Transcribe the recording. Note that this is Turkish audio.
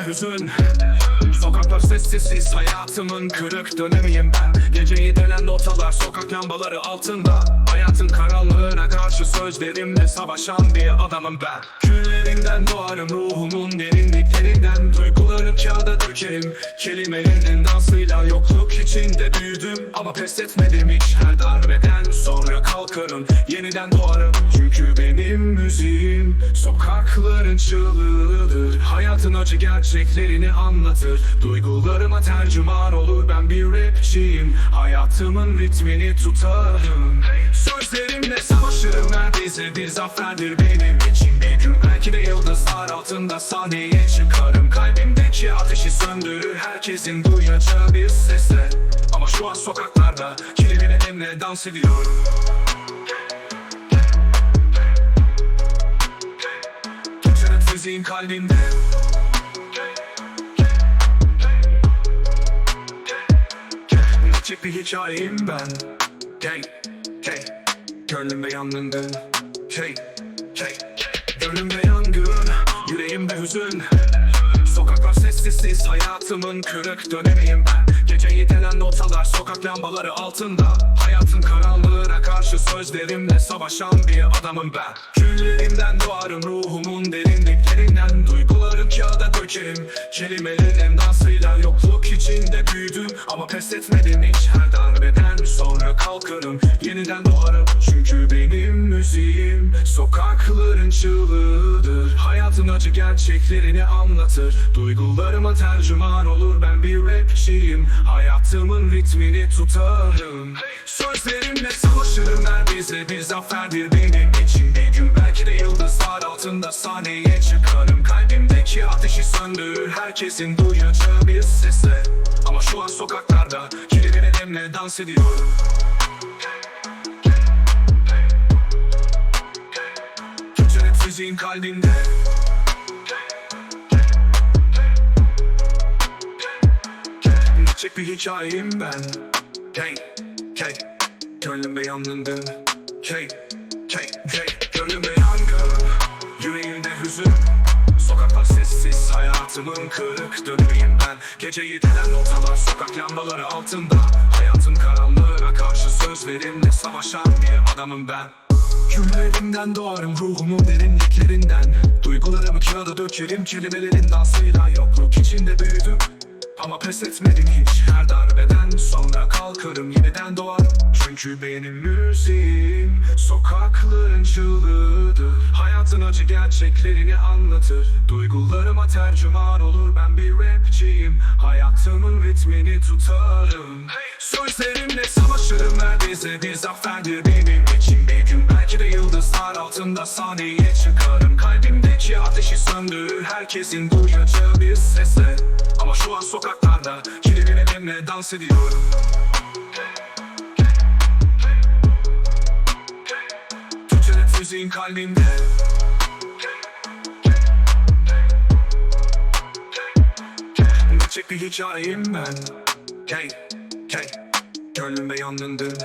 Yüreğimde hüzün. Sokaklar sessiz hayatımın kırık dönemiyim ben. Geceyi delen notalar sokak lambaları altında. Hayatın karanlığına karşı sözlerimle savaşan bir adamım ben. Küllerimden doğarım ruhumun derinliklerinden. Duygularım kağıda dökerim. Kelimelerin dansıyla yokluk içinde büyüdüm. Ama pes etmedim hiç her darbeden. Sonra kalkarım Yeniden doğarım çünkü benim müziğim Sokakların çığlığıdır. Hayatın acı gerçeklerini anlatır. Duygularıma tercüman olur ben bir rapçiyim. Hayatımın ritmini tutarım. Sözlerimle savaşırım neredeyse bir zaferdir benim için. Bir gün belki de yıldızlar altında sahneye çıkarım. Kalbimdeki ateşi söndürür herkesin duyacağı bir sesle Ama şu an sokaklarda kelimelerimle dans ediyorum Fiziğin kalbinde. Küçük bir hikayeyim ben. Hey, hey Gönlümde yangın. Hey, hey Gönlümde yangın. Yüreğimde hüzün. Sokaklar sessiz hayatımın kırık dönemiyim ben. Geceyi delen notalar sokak lambaları altında. Hayatın karanlığına karşı sözlerimle savaşan bir adamım ben. Küllerimden doğarım ruhumun derinliklerinden. Duygularım kağıda dökerim Kelimelerin dansıyla yokluk içinde büyüdüm. Ama pes etmedim hiç her darbeden sonra kalkarım Yeniden doğarım çünkü benim müziğim Sokakların çığlığıdır. Hayatın acı gerçeklerini anlatır. Duygularıma tercüman olur ben bir rapçiyim. Hayatımın ritmini tutarım. Sözlerimle savaşırım neredeyse bir zaferdir benim için Bir gün belki de yıldızlar altında. Sahneye çıkarım Kalbimdeki ateşi söndürür herkesin duyacağı bir sesle. Ama şu an sokaklarda kelimelerimle dans ediyorum. Türkçenin fiziğin kalbinde. Gerçek bir hikayeyim ben. Hey, hey Gönlümde yangındın Hey, hey, hey Gönlümde yangın Yüreğimde hüzün. Sokaklar sessiz hayatımın kırık dönüyüm ben Geceyi delen notalar sokak lambaları altında. Hayatın karanlığına karşı sözlerimle savaşan bir adamım ben. Küllerimden doğarım ruhumun derinliklerinden. Duygularımı kağıda dökerim kelimelerin dansıyla yokluk içinde büyüdüm ama pes etmedim hiç. Her darbeden sonra kalkarım yeniden doğarım Çünkü benim müziğim sokakların çığlığıdır. Hayatın acı gerçeklerini anlatır. Duygularıma tercüman olur. Ben bir rapçiyim. Hayatımın ritmini tutarım. Sözlerimle savaşırım. Neredeyse bir zaferdir benim için. Bir gün belki de yıldızlar altında sahneye çıkarım. Kalbimdeki ateşi söndürür herkesin duyacağı bir sesle ama şu an sokaklarda kelimelerimle dans ediyorum. Türkçenin fiziğin kalbinde Gerçek bir hikayeyim ben. Hey, hey Gönlümde yangındın